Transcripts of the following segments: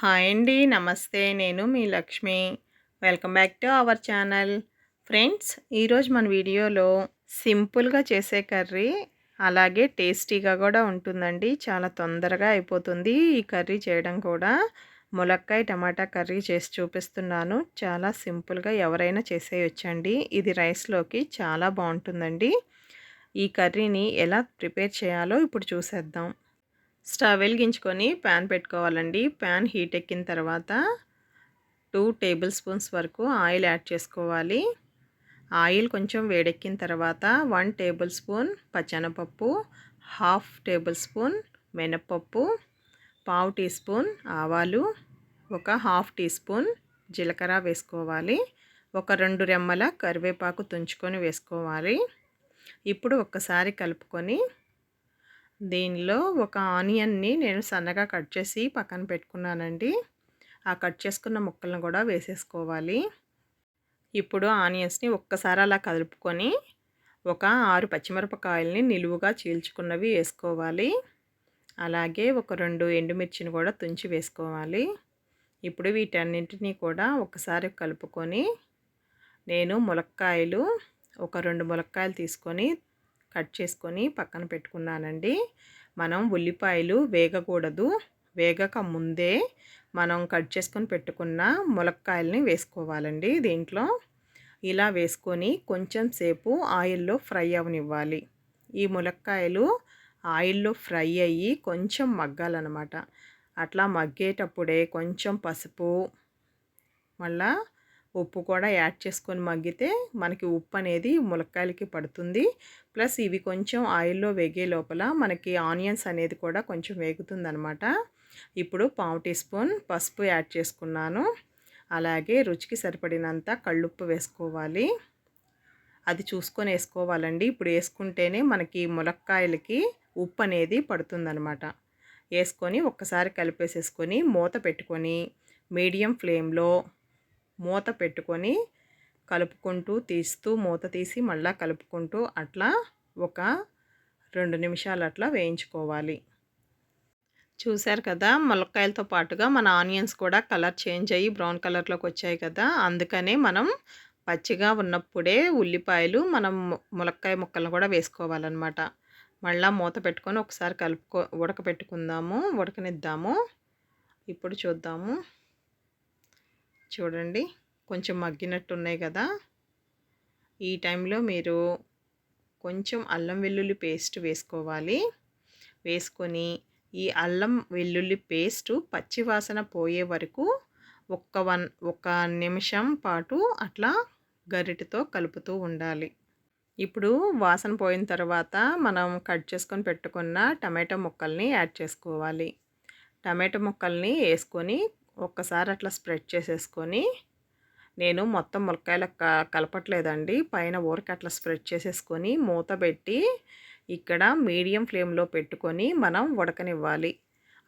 Hi అండి నమస్తే. నేను మీ Lakshmi. Welcome back to our channel. Friends ఈరోజు మన వీడియోలో సింపుల్గా చేసే కర్రీ అలాగే టేస్టీగా కూడా ఉంటుందండి. చాలా తొందరగా అయిపోతుంది ఈ కర్రీ చేయడం కూడా. ములక్కాయ టమాటా కర్రీ చేసి చూపిస్తున్నాను. చాలా సింపుల్గా ఎవరైనా చేసేయొచ్చండి. ఇది రైస్లోకి చాలా బాగుంటుందండి. ఈ కర్రీని ఎలా ప్రిపేర్ చేయాలో ఇప్పుడు చూసేద్దాం. స్టవ్ వెలిగించుకొని ప్యాన్ పెట్టుకోవాలండి. ప్యాన్ హీట్ ఎక్కిన తర్వాత టూ టేబుల్ స్పూన్స్ వరకు ఆయిల్ యాడ్ చేసుకోవాలి. ఆయిల్ కొంచెం వేడెక్కిన తర్వాత వన్ టేబుల్ స్పూన్ పచ్చనపప్పు హాఫ్ టేబుల్ స్పూన్ మినప్పప్పు పావు టీ స్పూన్ ఆవాలు ఒక హాఫ్ టీ స్పూన్ జీలకర్ర వేసుకోవాలి. ఒక రెండు రెమ్మల కరివేపాకు తుంచుకొని వేసుకోవాలి. ఇప్పుడు ఒక్కసారి కలుపుకొని దీనిలో ఒక ఆనియన్ని నేను సన్నగా కట్ చేసి పక్కన పెట్టుకున్నానండి. ఆ కట్ చేసుకున్న ముక్కలను కూడా వేసేసుకోవాలి. ఇప్పుడు ఆనియన్స్ని ఒక్కసారి అలా కలుపుకొని ఒక ఆరు పచ్చిమిరపకాయలని నిలువుగా చీల్చుకున్నవి వేసుకోవాలి. అలాగే ఒక రెండు ఎండుమిర్చిని కూడా తుంచి వేసుకోవాలి. ఇప్పుడు వీటన్నింటినీ కూడా ఒకసారి కలుపుకొని నేను ములక్కాయలు ఒక రెండు ములక్కాయలు తీసుకొని కట్ చేసుకొని పక్కన పెట్టుకున్నానండి. మనం ఉల్లిపాయలు వేగకూడదు. వేగక ముందే మనం కట్ చేసుకొని పెట్టుకున్న ములక్కాయలని వేసుకోవాలండి దీంట్లో. ఇలా వేసుకొని కొంచెం సేపు ఆయిల్లో ఫ్రై అవనివ్వాలి. ఈ ములక్కాయలు ఆయిల్లో ఫ్రై అయ్యి కొంచెం మగ్గాలన్నమాట. అట్లా మగ్గేటప్పుడే కొంచెం పసుపు మళ్ళా ఉప్పు కూడా యాడ్ చేసుకొని మగ్గితే మనకి ఉప్పు అనేది ములక్కాయలకి పడుతుంది. ప్లస్ ఇవి కొంచెం ఆయిల్లో వేగే లోపల మనకి ఆనియన్స్ అనేది కూడా కొంచెం వేగుతుందనమాట ఇప్పుడు పావు టీ స్పూన్ పసుపు యాడ్ చేసుకున్నాను. అలాగే రుచికి సరిపడినంత కళ్ళుప్పు వేసుకోవాలి. అది చూసుకొని వేసుకోవాలండి. ఇప్పుడు వేసుకుంటేనే మనకి ములక్కాయలకి ఉప్పు అనేది పడుతుందనమాట వేసుకొని ఒక్కసారి కలిపేసేసుకొని మూత పెట్టుకొని మీడియం ఫ్లేమ్లో మూత పెట్టుకొని కలుపుకుంటూ తీస్తూ మూత తీసి మళ్ళీ కలుపుకుంటూ అట్లా ఒక రెండు నిమిషాలు అట్లా వేయించుకోవాలి. చూశారు కదా ములక్కాయలతో పాటుగా మన ఆనియన్స్ కూడా కలర్ చేంజ్ అయ్యి బ్రౌన్ కలర్లోకి వచ్చాయి కదా అందుకనే మనం పచ్చిగా ఉన్నప్పుడే ఉల్లిపాయలు మనం ములక్కాయ ముక్కలను కూడా వేసుకోవాలన్నమాట. మళ్ళీ మూత పెట్టుకొని ఒకసారి కలుపుకో ఉడకపెట్టుకుందాము ఉడకనిద్దాము. ఇప్పుడు చూద్దాము. చూడండి. కొంచెం మగ్గినట్టు ఉన్నాయి కదా. ఈ టైంలో మీరు కొంచెం అల్లం వెల్లుల్లి పేస్ట్ వేసుకోవాలి. వేసుకొని ఈ అల్లం వెల్లుల్లి పేస్ట్ పచ్చివాసన పోయే వరకు ఒక్క వన్ ఒక నిమిషం పాటు అట్లా గరిటతో కలుపుతూ ఉండాలి. ఇప్పుడు వాసన పోయిన తర్వాత మనం కట్ చేసుకొని పెట్టుకున్న టమాటో ముక్కల్ని యాడ్ చేసుకోవాలి. టమాటో ముక్కల్ని వేసుకొని ఒక్కసారి అట్లా స్ప్రెడ్ చేసేసుకొని నేను మొత్తం ములక్కాయలు కలపట్లేదండి. పైన ఊరికి అట్లా స్ప్రెడ్ చేసేసుకొని మూత పెట్టి ఇక్కడ మీడియం ఫ్లేమ్లో పెట్టుకొని మనం ఉడకనివ్వాలి.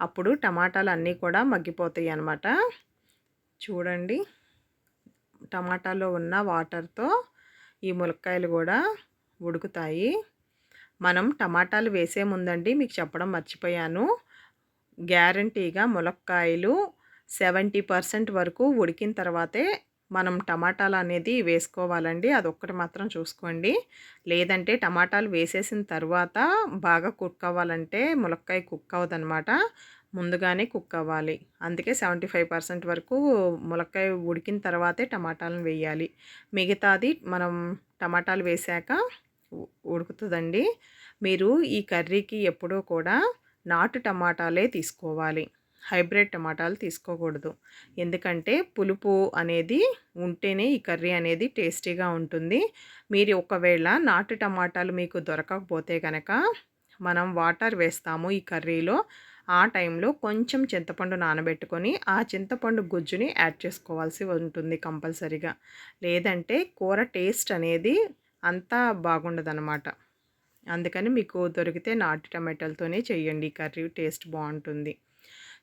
అప్పుడు టమాటాలు అన్నీ కూడా మగ్గిపోతాయి అన్నమాట చూడండి. టమాటాలో ఉన్న వాటర్తో ఈ ములక్కాయలు కూడా ఉడుకుతాయి. మనం టమాటాలు వేసే ముందండి మీకు చెప్పడం మర్చిపోయాను. గ్యారంటీగా ములక్కాయలు సెవెంటీ పర్సెంట్ వరకు ఉడికిన తర్వాతే మనం టమాటాలు అనేది వేసుకోవాలండి. అదొక్కటి మాత్రం చూసుకోండి. లేదంటే టమాటాలు వేసేసిన తర్వాత బాగా కుక్ అవ్వాలంటే ములక్కాయ కుక్ అవ్వదనమాట ముందుగానే కుక్ అవ్వాలి. అందుకే సెవెంటీ ఫైవ్ పర్సెంట్ వరకు ములక్కాయ ఉడికిన తర్వాతే టమాటాలను వేయాలి. మిగతాది మనం టమాటాలు వేశాక ఉడుకుతుందండి. మీరు ఈ కర్రీకి ఎప్పుడూ కూడా నాటు టమాటాలే తీసుకోవాలి. హైబ్రిడ్ టమాటాలు తీసుకోకూడదు. ఎందుకంటే పులుపు అనేది ఉంటేనే ఈ కర్రీ అనేది టేస్టీగా ఉంటుంది. మీరు ఒకవేళ నాటు టమాటాలు మీకు దొరకకపోతే కనుక మనం వాటర్ వేస్తాము ఈ కర్రీలో. ఆ టైంలో కొంచెం చింతపండు నానబెట్టుకొని ఆ చింతపండు గుజ్జుని యాడ్ చేసుకోవాల్సి ఉంటుంది కంపల్సరీగా. లేదంటే కూర టేస్ట్ అనేది అంతా బాగుండదనమాట అందుకని మీకు దొరికితే నాటు టమాటాలతోనే చేయండి. కర్రీ టేస్ట్ బాగుంటుంది.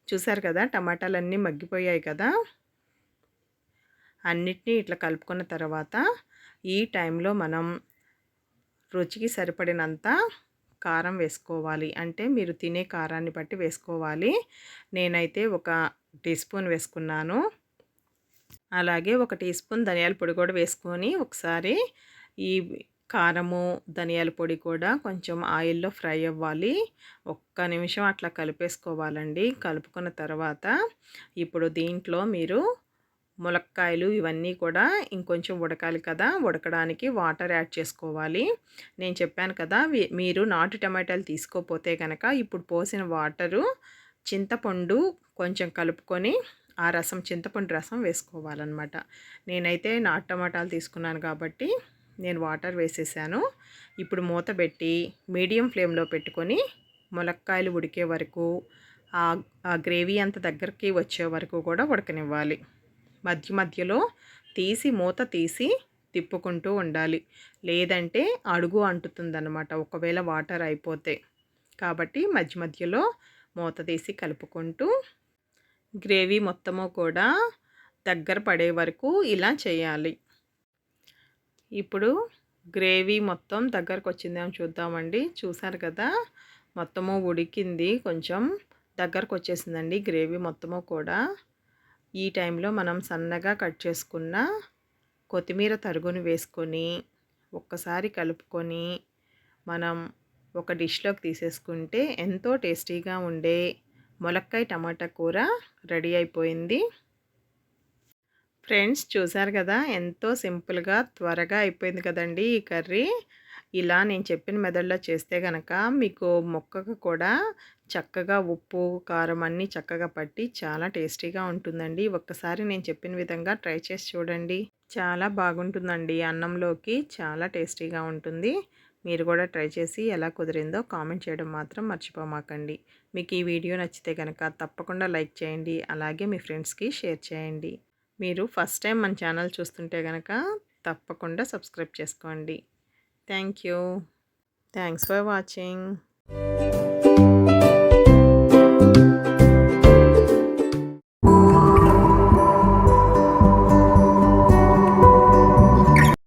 చూసారు కదా టమాటాలన్నీ మగ్గిపోయాయి కదా. అన్నిటినీ ఇట్లా కలుపుకున్న తర్వాత ఈ టైంలో మనం రుచికి సరిపడినంత కారం వేసుకోవాలి. అంటే మీరు తినే కారాన్ని బట్టి వేసుకోవాలి. నేనైతే ఒక టీ స్పూన్ వేసుకున్నాను. అలాగే ఒక టీ స్పూన్ ధనియాల పొడి కూడా వేసుకొని ఒకసారి ఈ కారము ధనియాల పొడి కూడా కొంచెం ఆయిల్లో ఫ్రై అవ్వాలి. ఒక్క నిమిషం అట్లా కలిపేసుకోవాలండి. కలుపుకున్న తర్వాత ఇప్పుడు దీంట్లో మీరు ములక్కాయలు ఇవన్నీ కూడా ఇంకొంచెం ఉడకాలి కదా ఉడకడానికి వాటర్ యాడ్ చేసుకోవాలి. నేను చెప్పాను కదా మీరు నాటు టమాటాలు తీసుకోపోతే కనుక ఇప్పుడు పోసిన వాటరు చింతపండు కొంచెం కలుపుకొని ఆ రసం చింతపండు రసం వేసుకోవాలన్నమాట. నేనైతే నాటు టమాటాలు తీసుకున్నాను కాబట్టి నేను వాటర్ వేసేసాను. ఇప్పుడు మూత పెట్టి మీడియం ఫ్లేమ్లో పెట్టుకొని ములక్కాయలు ఉడికే వరకు ఆ గ్రేవీ అంత దగ్గరికి వచ్చే వరకు కూడా ఉడకనివ్వాలి. మధ్య మధ్యలో తీసి మూత తీసి తిప్పుకుంటూ ఉండాలి. లేదంటే అడుగు అంటుతుందన్నమాట. ఒకవేళ వాటర్ అయిపోతే. కాబట్టి మధ్య మధ్యలో మూత తీసి కలుపుకుంటూ గ్రేవీ మొత్తము కూడా దగ్గర పడే వరకు ఇలా చేయాలి. ఇప్పుడు గ్రేవీ మొత్తం దగ్గరకు వచ్చిందేమో చూద్దామండి. చూసారు కదా? మొత్తము ఉడికింది. కొంచెం దగ్గరకు వచ్చేసిందండి గ్రేవీ మొత్తము కూడా. ఈ టైంలో మనం సన్నగా కట్ చేసుకున్న కొత్తిమీర తరుగును వేసుకొని ఒక్కసారి కలుపుకొని మనం ఒక డిష్లోకి తీసేసుకుంటే ఎంతో టేస్టీగా ఉండే ములక్కాయ టమాటా కూర రెడీ అయిపోయింది. ఫ్రెండ్స్ చూసారు కదా! ఎంతో సింపుల్గా త్వరగా అయిపోయింది కదండి ఈ కర్రీ. ఇలా నేను చెప్పిన మెదడులో చేస్తే కనుక మీకు మొక్కకు కూడా చక్కగా ఉప్పు కారం అన్నీ చక్కగా పట్టి చాలా టేస్టీగా ఉంటుందండి. ఒక్కసారి నేను చెప్పిన విధంగా ట్రై చేసి చూడండి. చాలా బాగుంటుందండి. అన్నంలోకి చాలా టేస్టీగా ఉంటుంది. మీరు కూడా ట్రై చేసి ఎలా కుదిరిందో కామెంట్ చేయడం మాత్రం మర్చిపోమాకండి. మీకు ఈ వీడియో నచ్చితే కనుక తప్పకుండా లైక్ చేయండి. అలాగే మీ ఫ్రెండ్స్కి షేర్ చేయండి. మీరు ఫస్ట్ టైం మన ఛానల్ చూస్తుంటే కనుక తప్పకుండా సబ్స్క్రైబ్ చేసుకోండి. Thank you. Thanks for watching.